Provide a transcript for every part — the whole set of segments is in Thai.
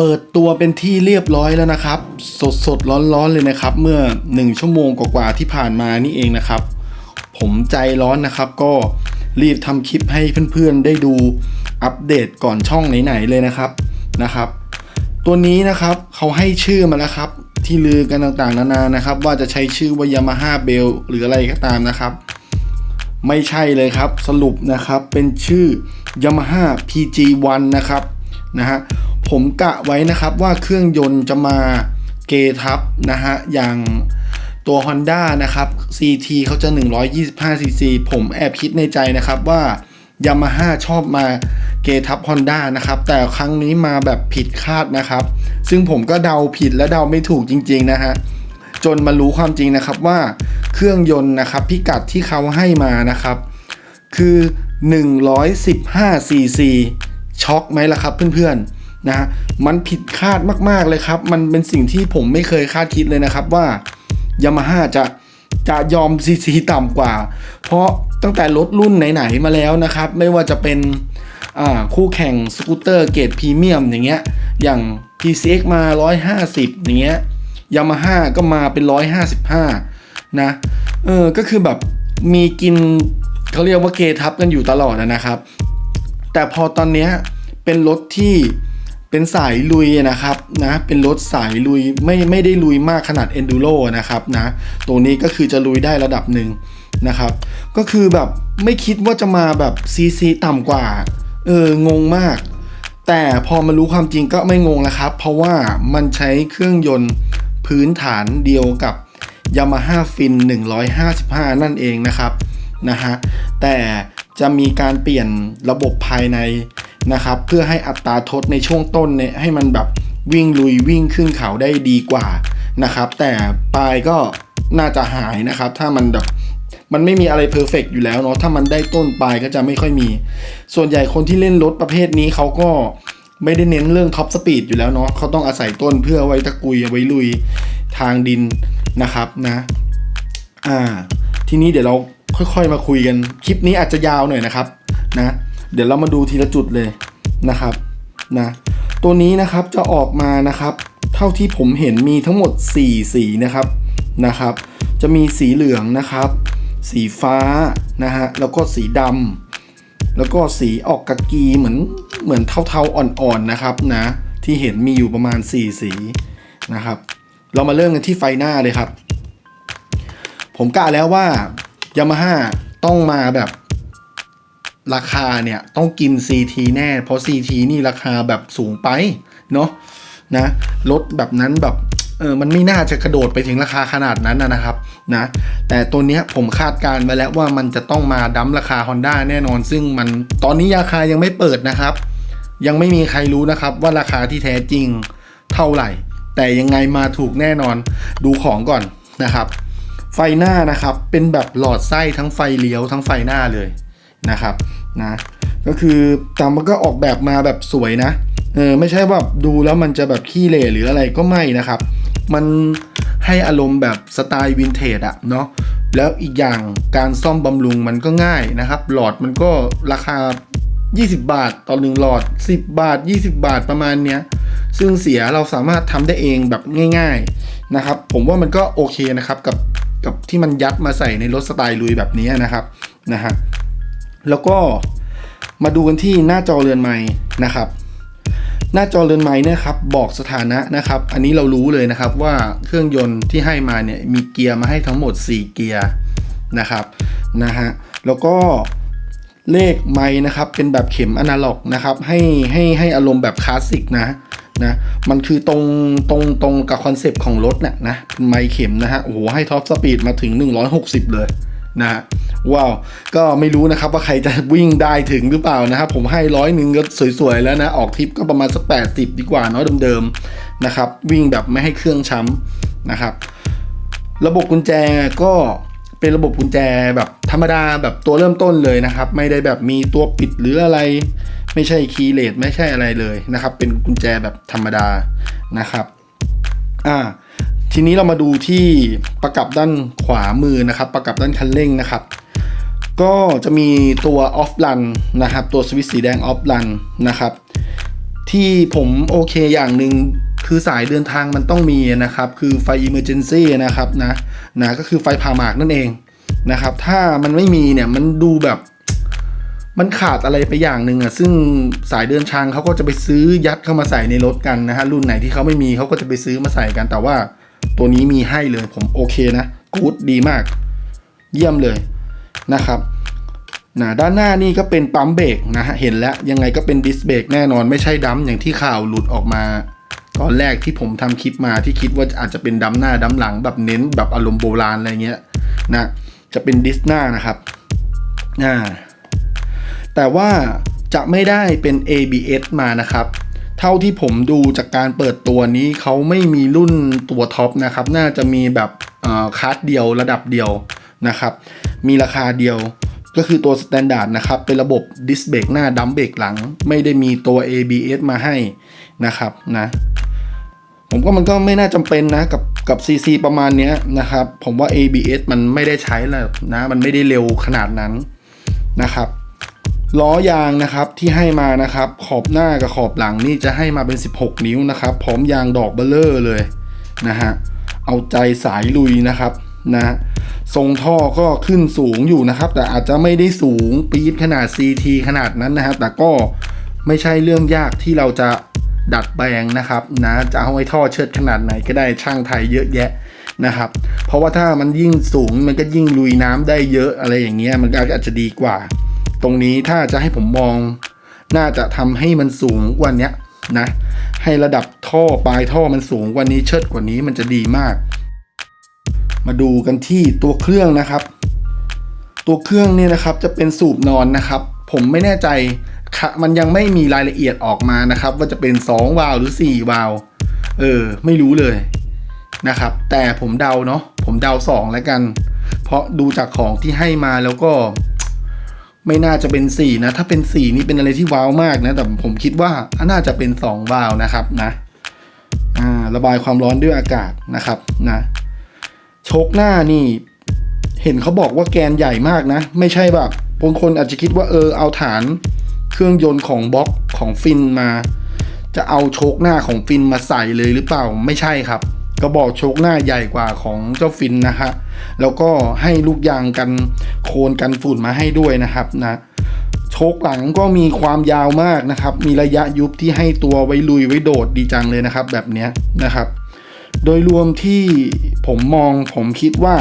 เปิดตัวเป็นที่เรียบร้อยแล้วนะครับ สดสดร้อนร้อนเลยนะครับ เมื่อ 1 ชั่วโมงกว่าๆที่ผ่านมานี่เองนะครับ ผมใจร้อนนะครับ ก็รีบทำคลิปให้เพื่อนๆได้ดูอัปเดตก่อนช่องไหนๆเลยนะครับนะครับ ตัวนี้นะครับเขาให้ชื่อมาแล้วครับ ที่ลือกันต่างๆ นานานะครับ ว่าจะใช้ชื่อว่า Yamaha Bell หรืออะไรก็ตามนะครับ ไม่ใช่เลยครับสรุปนะครับเป็นชื่อ Yamaha PG1 นะครับ นะฮะผมกะไว้นะครับว่าเครื่องยนต์จะมาเกทับนะฮะอย่างตัว Honda นะครับ CT เขาจะ 125cc ผมแอบคิดในใจนะครับว่า Yamaha ชอบมาเกทับ Honda นะครับ แต่ครั้งนี้มาแบบผิดคาดนะครับ ซึ่งผมก็เดาผิดและเดาไม่ถูกจริงๆนะฮะ จนมารู้ความจริงนะครับว่าเครื่องยนต์นะครับพิกัดที่เขาให้มานะครับ คือ 115 cc ช็อกไหมล่ะครับเพื่อนๆนะฮะมันผิดคาดมากๆเลยครับ มันเป็นสิ่งที่ผมไม่เคยคาดคิดเลยนะครับว่ายามาฮ่าจะจะยอม cc ต่ำกว่า เพราะตั้งแต่รถรุ่นไหนๆมาแล้วนะครับ ไม่ว่าจะเป็นคู่แข่งสกูตเตอร์เกรดพรีเมียมอย่างเงี้ยอย่าง PCX มา 150 อย่างเงี้ยยามาฮ่าก็มาเป็น 155 นะเออก็คือแบบมีกินเขาเรียกว่าเกทับกันอยู่ตลอดนะครับ แต่พอตอนนี้เป็นรถที่เป็นสายลุยนะครับนะเป็นรถสายลุยไม่ไม่ได้ลุยมากขนาด Enduro นะครับนะตัวนี้ก็คือจะลุยได้ระดับหนึ่งนะครับ ก็คือแบบไม่คิดว่าจะมาแบบซีซีต่ำกว่าเอองงมาก แต่พอมารู้ความจริงก็ไม่งงแล้วครับ เพราะว่ามันใช้เครื่องยนต์พื้นฐานเดียวกับ Yamaha Fin 155 นั่นเองนะครับนะฮะแต่ จะมีการเปลี่ยนระบบภายในนะครับ เพื่อให้อัตราทดในช่วงต้นเนี่ยให้มันแบบวิ่งลุยวิ่งขึ้นเขาได้ดีกว่านะครับ แต่ปลายก็น่าจะหายนะครับ ถ้ามันแบบมันไม่มีอะไรเพอร์เฟกอยู่แล้วเนาะถ้ามันได้ต้นปลายก็จะไม่ค่อยมี ส่วนใหญ่คนที่เล่นรถประเภทนี้เขาก็ไม่ได้เน้นเรื่องท็อปสปีดอยู่แล้วเนาะเขาต้องอาศัยต้นเพื่อไว้ตะกุยไว้ลุยทางดินนะครับนะ อ่า ทีนี้เดี๋ยวเรา ค่อยๆมาคุยกัน คลิปนี้อาจจะยาวหน่อยนะครับนะเดี๋ยวเรามาดูทีละจุดเลยนะครับนะตัวนี้นะครับจะออกมานะครับ เท่าที่ผมเห็นมีทั้งหมด 4 สีนะครับนะครับ จะมีสีเหลืองนะครับ สีฟ้านะฮะแล้วก็สีดำแล้วก็สีออกกากีเหมือนเหมือนเทาๆอ่อนๆนะครับนะที่เห็นมีอยู่ประมาณ 4 สีนะครับ เรามาเริ่มกันที่ไฟหน้าเลยครับ ผมกะแล้วว่า ยามาฮ่าต้องมาแบบราคาเนี่ย ต้องกิน CT แน่ เพราะ CT นี่ราคาแบบสูงไป เนาะนะรถแบบนั้นแบบเออมันไม่น่าจะกระโดดไปถึงราคาขนาดนั้นนะครับนะแต่ตัวเนี้ยผมคาดการณ์ไว้แล้วว่ามันจะต้องมาดั้มราคา Honda แน่นอน ซึ่งมันตอนนี้ราคายังไม่เปิดนะครับ ยังไม่มีใครรู้นะครับว่าราคาที่แท้จริงเท่าไหร่ แต่ยังไงมาถูกแน่นอนดูของก่อนนะครับ ไฟหน้านะครับ เป็นแบบหลอดไส้ทั้งไฟเลี้ยวทั้งไฟหน้าเลยนะครับนะก็คือแต่มันก็ออกแบบมาแบบสวยนะเออไม่ใช่ว่าดูแล้วมันจะแบบขี้เหร่หรืออะไรก็ไม่นะครับ มันให้อารมณ์แบบสไตล์วินเทจอะเนาะแล้วอีกอย่างการซ่อมบำรุงมันก็ง่ายนะครับ หลอดมันก็ราคา 20 บาทต่อหนึ่งหลอด 10 บาท 20 บาทประมาณเนี้ยซึ่งเสียเราสามารถทำได้เองแบบง่าย ๆนะครับ ผมว่ามันก็โอเคนะครับกับ กับที่มันยัดมาใส่ในรถสไตล์ลุยแบบนี้นะครับนะฮะแล้วก็มาดูกันที่หน้าจอเรือนไม้นะครับ หน้าจอเรือนไม้เนี่ยครับบอกสถานะนะครับ อันนี้เรารู้เลยนะครับว่าเครื่องยนต์ที่ให้มาเนี่ยมีเกียร์มาให้ทั้งหมด 4 เกียร์นะครับนะฮะแล้วก็เลขไม้นะครับเป็นแบบเข็มอนาล็อกนะครับให้ให้ให้อารมณ์แบบคลาสสิกนะ นะมันคือตรงตรงตรงกับคอนเซปต์ของรถเนี่ยนะไม้เข็มนะฮะโอ้โหให้ท็อปสปีดมาถึง 160 เลยนะฮะว้าว ก็ไม่รู้นะครับว่าใครจะวิ่งได้ถึงหรือเปล่านะครับ ผมให้ร้อยหนึ่งก็สวยๆแล้วนะ ออกทริปก็ประมาณสักแปดสิบดีกว่าเนาะเดิมๆนะครับ วิ่งแบบไม่ให้เครื่องช้ำนะครับ ระบบกุญแจก็เป็นระบบกุญแจแบบธรรมดาแบบตัวเริ่มต้นเลยนะครับ ไม่ได้แบบมีตัวปิดหรืออะไร ไม่ใช่คีย์เลสไม่ใช่อะไรเลยนะครับ เป็นกุญแจแบบธรรมดานะครับอ่าทีนี้เรามาดูที่ประกับด้านขวามือนะครับ ประกับด้านคันเร่งนะครับ ก็จะมีตัวออฟ r ันนะครับ ตัวสวิตช์สีแดงออฟ r ันนะครับ ที่ผมโอเคอย่างหนึ่งคือสายเดินทางมันต้องมีนะครับ คือไฟ Emergency นะครับนะนะก็คือไฟผ่าหมากนั่นเองนะครับ ถ้ามันไม่มีเนี่ยมันดูแบบ มันขาดอะไรไปอย่างหนึ่งอะซึ่งสายเดินทางเขาก็จะไปซื้อยัดเข้ามาใส่ในรถกันนะฮะรุ่นไหนที่เขาไม่มีเขาก็จะไปซื้อมาใส่กัน แต่ว่าตัวนี้มีให้เลยผมโอเคนะกู๊ดดีมาก เยี่ยมเลยนะครับนะด้านหน้านี่ก็เป็นปั๊มเบรกนะฮะเห็นแล้วยังไงก็เป็นดิสเบรกแน่นอนไม่ใช่ดัมอย่างที่ข่าวหลุดออกมา ตอนแรกที่ผมทำคลิปมาที่คิดว่าอาจจะเป็นดัมหน้าดัมหลังแบบเน้นแบบอารมณ์โบราณอะไรเงี้ยนะจะเป็นดิสหน้านะครับอ่า แต่ว่าจะไม่ได้เป็น ABS มานะครับ เท่าที่ผมดูจากการเปิดตัวนี้เขาไม่มีรุ่นตัวท็อปนะครับ น่าจะมีแบบคาร์ดเดียวระดับเดียวนะครับ มีราคาเดียวก็คือตัวสแตนดาร์ดนะครับ เป็นระบบดิสเบรกหน้าดัมเบรกหลัง ไม่ได้มีตัว ABS มาให้นะครับนะผมก็มันก็ไม่น่าจำเป็นนะกับกับ CC ประมาณเนี้ยนะครับ ผมว่า ABS มันไม่ได้ใช้แล้วนะ มันไม่ได้เร็วขนาดนั้นนะครับ ล้อยางนะครับที่ให้มานะครับขอบหน้ากับขอบหลังนี่จะให้มาเป็น 16 นิ้วนะครับ พร้อมยางดอกเบลเลอร์เลยนะฮะเอาใจสายลุยนะครับนะทรงท่อก็ขึ้นสูงอยู่นะครับ แต่อาจจะไม่ได้สูงปี๊ดขนาด CT ขนาดนั้นนะครับ แต่ก็ไม่ใช่เรื่องยากที่เราจะดัดแปลงนะครับนะจะเอาไว้ท่อเชิดขนาดไหนก็ได้ช่างไทยเยอะแยะนะครับ เพราะว่าถ้ามันยิ่งสูงมันก็ยิ่งลุยน้ำได้เยอะอะไรอย่างเงี้ยมันก็อาจจะดีกว่า ตรงนี้ถ้าจะให้ผมมอง น่าจะทำให้มันสูงกว่านี้นะ ให้ระดับท่อปลายท่อมันสูงกว่านี้เชิดกว่านี้มันจะดีมาก มาดูกันที่ตัวเครื่องนะครับ ตัวเครื่องเนี่ยนะครับจะเป็นสูบนอนนะครับ ผมไม่แน่ใจค่ะมันยังไม่มีรายละเอียดออกมานะครับ ว่าจะเป็น 2 วาล์วหรือ 4 วาล์วเออ ไม่รู้เลยนะครับ แต่ผมเดาเนาะผมเดา 2 แล้วกัน เพราะดูจากของที่ให้มาแล้วก็ ไม่น่าจะเป็น 4 นะ ถ้าเป็น 4 นี่เป็นอะไรที่ว้าวมากนะ แต่ผมคิดว่าน่าจะเป็น 2 วาล์วนะครับนะระบายความร้อนด้วยอากาศนะครับนะโชคหน้านี่ เห็นเขาบอกว่าแกนใหญ่มากนะ ไม่ใช่แบบบางคนอาจจะคิดว่าเออเอาฐานเครื่องยนต์ของบล็อกของฟินมา จะเอาโชคหน้าของฟินมาใส่เลยหรือเปล่าไม่ใช่ครับ กระบอกโชคหน้าใหญ่กว่าของเจ้าฟินนะฮะแล้วก็ให้ลูกยางกันโคนกันฝุ่นมาให้ด้วยนะครับนะโชคหลังก็มีความยาวมากนะครับ มีระยะยุบที่ให้ตัวไว้ลุยไว้โดดดีจังเลยนะครับ แบบนี้นะครับ โดยรวมที่ผมมองผมคิดว่า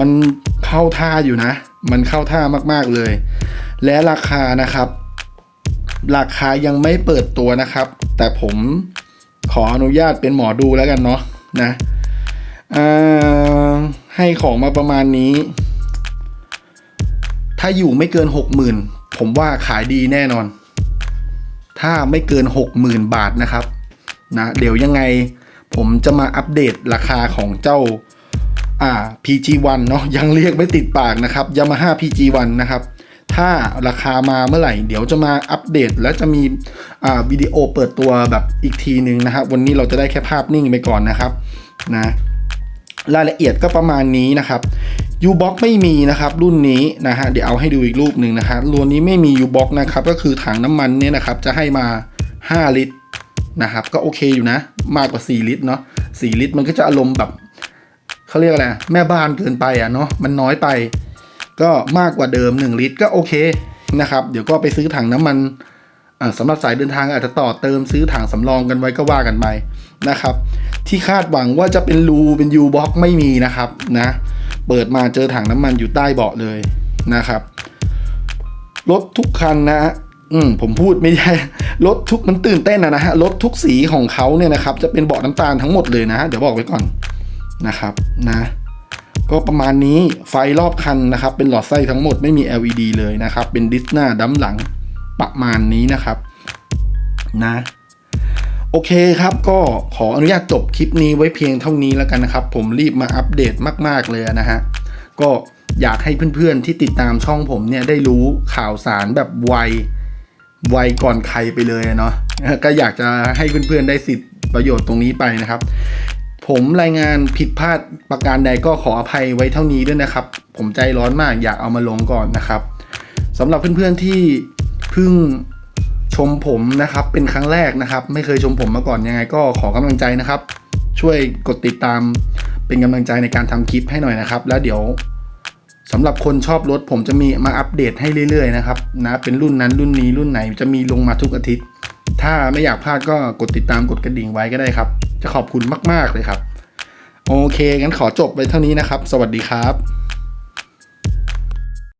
มันเข้าท่าอยู่นะ มันเข้าท่ามากๆเลย และราคานะครับ ราคายังไม่เปิดตัวนะครับ แต่ผม ขออนุญาตเป็นหมอดูแล้วกันเนาะนะให้ของมาประมาณนี้ ถ้าอยู่ไม่เกินหกหมื่นผมว่าขายดีแน่นอน ถ้าไม่เกินหกหมื่นบาทนะครับนะเดี๋ยวยังไงผมจะมาอัปเดตราคาของเจ้าอ่า PG1 เนาะยังเรียกไม่ติดปากนะครับ Yamaha PG1 นะครับ ถ้าราคามาเมื่อไหร่ เดี๋ยวจะมาอัปเดต และจะมีวิดีโอเปิดตัวแบบอีกทีหนึ่งนะครับ วันนี้เราจะได้แค่ภาพนิ่งไปก่อนนะครับนะรายละเอียดก็ประมาณนี้นะครับ U-Box ไม่มีนะครับรุ่นนี้นะฮะเดี๋ยวเอาให้ดูอีกรูปหนึ่งนะฮะรุ่นนี้ไม่มี U-Box นะครับก็คือถังน้ำมันเนี่ยนะครับจะให้มา 5 ลิตรนะครับก็โอเคอยู่นะ มากกว่า 4 ลิตรเนาะ4ลิตรมันก็จะอารมณ์แบบเขาเรียกอะไรแม่บ้านเกินไปอะเนาะมันน้อยไป ก็มากกว่าเดิม 1 ลิตรก็โอเคนะครับเดี๋ยวก็ไปซื้อถังน้ำมันอ่าสำหรับสายเดินทางอาจจะต่อเติมซื้อถังสำรองกันไว้ก็ว่ากันไปนะครับ ที่คาดหวังว่าจะเป็นรูเป็นยูบ็อกไม่มีนะครับนะเปิดมาเจอถังน้ำมันอยู่ใต้เบาะเลยนะครับรถทุกคันนะอืมผมพูดไม่ได้รถทุกมันตื่นเต้นนะนะฮะรถทุกสีของเขาเนี่ยนะครับ จะเป็นเบาะน้ำตาลทั้งหมดเลยนะ เดี๋ยวบอกไว้ก่อนนะครับนะ ก็ประมาณนี้ไฟรอบคันนะครับ เป็นหลอดไส้ทั้งหมดไม่มี LED เลยนะครับ เป็นดิสหน้าดัมหลังประมาณนี้นะครับนะโอเคครับก็ขออนุญาตจบคลิปนี้ไว้เพียงเท่านี้แล้วกันนะครับ ผมรีบมาอัปเดตมาก ๆ เลยนะฮะก็อยากให้เพื่อนๆที่ติดตามช่องผมเนี่ยได้รู้ข่าวสารแบบไวไวก่อนใครไปเลยเนาะก็อยากจะให้เพื่อนๆได้สิทธิประโยชน์ตรงนี้ไปนะครับ ผมรายงานผิดพลาดประการใดก็ขออภัยไว้เท่านี้ด้วยนะครับ ผมใจร้อนมากอยากเอามาลงก่อนนะครับสำหรับเพื่อนๆที่เพิ่งชมผมนะครับเป็นครั้งแรกนะครับ ไม่เคยชมผมมาก่อนยังไง ก็ขอกำลังใจนะครับ ช่วยกดติดตามเป็นกำลังใจในการทำคลิปให้หน่อยนะครับ แล้วเดี๋ยวสำหรับคนชอบรถผมจะมีมาอัปเดตให้เรื่อยๆนะครับนะเป็นรุ่นนั้นรุ่นนี้รุ่นไหนจะมีลงมาทุกอาทิตย์ ถ้าไม่อยากพลาดก็กดติดตามกดกระดิ่งไว้ก็ได้ครับ จะขอบคุณมาก ๆ เลยครับ โอเค งั้นขอจบไปเท่านี้นะครับ สวัสดีครับ